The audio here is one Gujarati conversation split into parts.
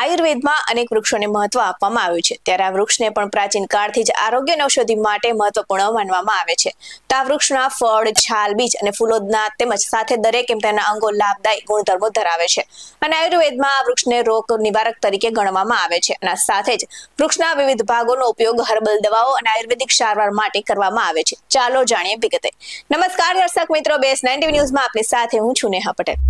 આયુર્વેદમાં અનેક વૃક્ષોને મહત્વ આપવામાં આવ્યું છે. ત્યારે આ વૃક્ષને પણ પ્રાચીન કાળથી જ આરોગ્ય ઔષધિ માટે મહત્વપૂર્ણ માનવામાં આવે છે. તો આ વૃક્ષના ફળ, છાલ, બીજ અને ફૂલોના તેમજ સાથે દરેક એમ તેના અંગો લાભદાયી ગુણધર્મો ધરાવે છે. અને આયુર્વેદમાં આ વૃક્ષને રોગ નિવારક તરીકે ગણવામાં આવે છે. અને સાથે જ વૃક્ષના વિવિધ ભાગોનો ઉપયોગ હર્બલ દવાઓ અને આયુર્વેદિક સારવાર માટે કરવામાં આવે છે. ચાલો જાણીએ વિગતે. નમસ્કાર, દર્શક મિત્રો. બેસ નાઇન્ટી ન્યૂઝમાં આપની સાથે હું છું નેહા પટેલ.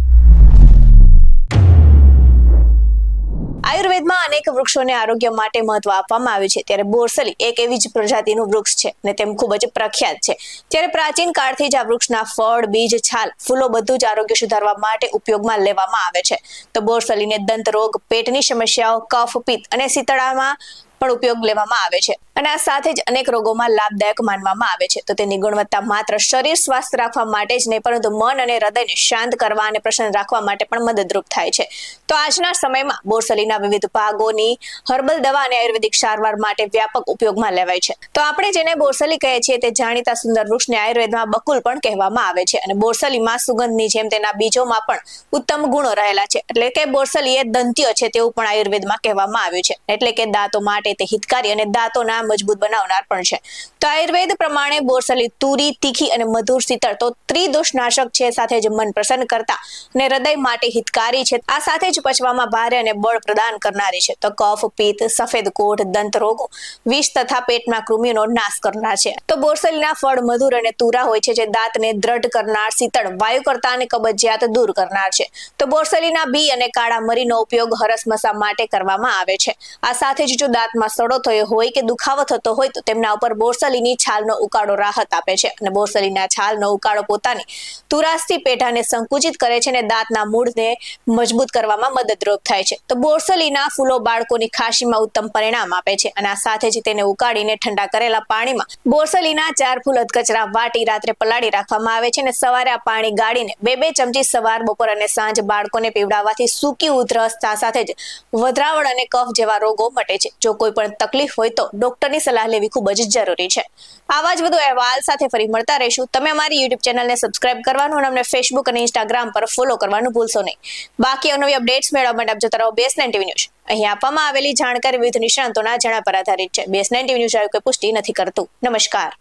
આયુર્વેદમાં અનેક વૃક્ષોને આરોગ્ય માટે મહત્વ આપવામાં આવ્યું છે. ત્યારે બોરસલી એક એવી જ પ્રજાતિનું વૃક્ષ છે અને તેમ ખૂબ જ પ્રખ્યાત છે. ત્યારે પ્રાચીન કાળથી જ આ વૃક્ષના ફળ, બીજ, છાલ, ફૂલો બધું જ આરોગ્ય સુધારવા માટે ઉપયોગમાં લેવામાં આવે છે. તો બોરસલીને દંત રોગ પેટની સમસ્યાઓ, કફ, પિત્ત અને શીતળામાં પણ ઉપયોગ લેવામાં આવે છે. અને આ સાથે જ અનેક રોગોમાં લાભદાયક માનવામાં આવે છે. તો તેની ગુણવત્તા માત્ર શરીર સ્વાસ્થ્ય રાખવા માટે જ નહીં, પરંતુ મન અને હૃદયને શાંત કરવા અને પ્રસન્ન રાખવા માટે પણ મદદરૂપ થાય છે. તો આજના સમયમાં બોરસલીના વિવિધ ભાગોની હર્બલ દવા અને આયુર્વેદિક સારવાર માટે વ્યાપક ઉપયોગમાં લેવાય છે. તો આપણે જેને બોરસલી કહે છીએ તે જાણીતા સુંદર વૃક્ષને આયુર્વેદમાં બકુલ પણ કહેવામાં આવે છે. અને બોરસલીમાં સુગંધની જેમ તેના બીજોમાં પણ ઉત્તમ ગુણો રહેલા છે. એટલે કે બોરસલી એ દંત્ય છે તેવું પણ આયુર્વેદમાં કહેવામાં આવ્યું છે. એટલે કે દાંતો, માટે તે હિતકારી અને દાંતોના મજબૂત બનાવનાર પણ છે. તો આયુર્વેદ પ્રમાણે બોરસલી, તુરી, તીખી અને મધુર શીતળ તો ત્રિદોષનાશક છે, સાથે જ મન પ્રસન્ન કરતા અને હૃદય માટે હિતકારી છે. આ સાથે જ પચવામાં ભારે અને બળ પ્રદાન કરનારી છે. તો કફ, પિત્ત, સફેદ કોઢ દંત રોગો, વિષ તથા પેટના કૃમિનો નાશ કરનાર છે. તો બોરસલીના ફળ મધુર અને તુરા હોય છે, જે દાંતને દ્રઢ કરનાર શીતળ, વાયુ કરતા અને કબજિયાત દૂર કરનાર છે. તો બોરસલીના બી અને કાળા મરીનો ઉપયોગ હરસમસા માટે કરવામાં આવે છે. આ સાથે જ જો દાંતમાં સડો થયો હોય કે દુખાવો થતો હોય તો તેમના ઉપર બોરસલીની છાલનો ઉકાળો રાહત આપે છે. અને બોરસલીના છાલનો ઉકાળો પોતાની તુરાસથી પેઢાને સંકુચિત કરે છે અને દાંતના મૂળને મજબૂત કરવામાં મદદરૂપ થાય છે. તો બોરસલીના ફૂલો બાળકોની ખાંસીમાં ઉત્તમ પરિણામ આપે છે. અને આ સાથે જ તેને ઉકાળીને ઠંડા કરેલા પાણીમાં બોરસલીના ચાર ફૂલ અધકચરા વાટી રાત્રે પલાળી રાખવામાં આવે છે અને સવારે આ પાણી ગાળીને બે બે ચમચી સવાર, બપોર અને સાંજ બાળકોને પીવડાવવાથી સૂકી ઉધરસ સાથે જ વધરાવળ અને કફ જેવા રોગો મટે છે. જો કોઈ પણ તકલીફ હોય તો ડોક્ટરની સલાહ લેવી ખૂબ જ જરૂરી છે. આવા જ વધુ અહેવાલ સાથે ફરી મળતા રહીશું. તમે અમારી યુટ્યુબ ચેનલને સબસ્ક્રાઇબ કરવાનું અને અમને ફેસબુક અને ઇન્સ્ટાગ્રામ પર ફોલો કરવાનું ભૂલશો નહીં. બાકી અવનવી અપડેટ્સ મેળવવા માટે આપ જતા રહો બેસ ટીવી ન્યૂઝ. અહીં આપવામાં આવેલી જાણકારી વિવિધ નિષ્ણાંતોના જણા પર આધારિત છે. બેસ ટીવી ન્યૂઝ આયોગ પુષ્ટિ નથી કરતું. નમસ્કાર.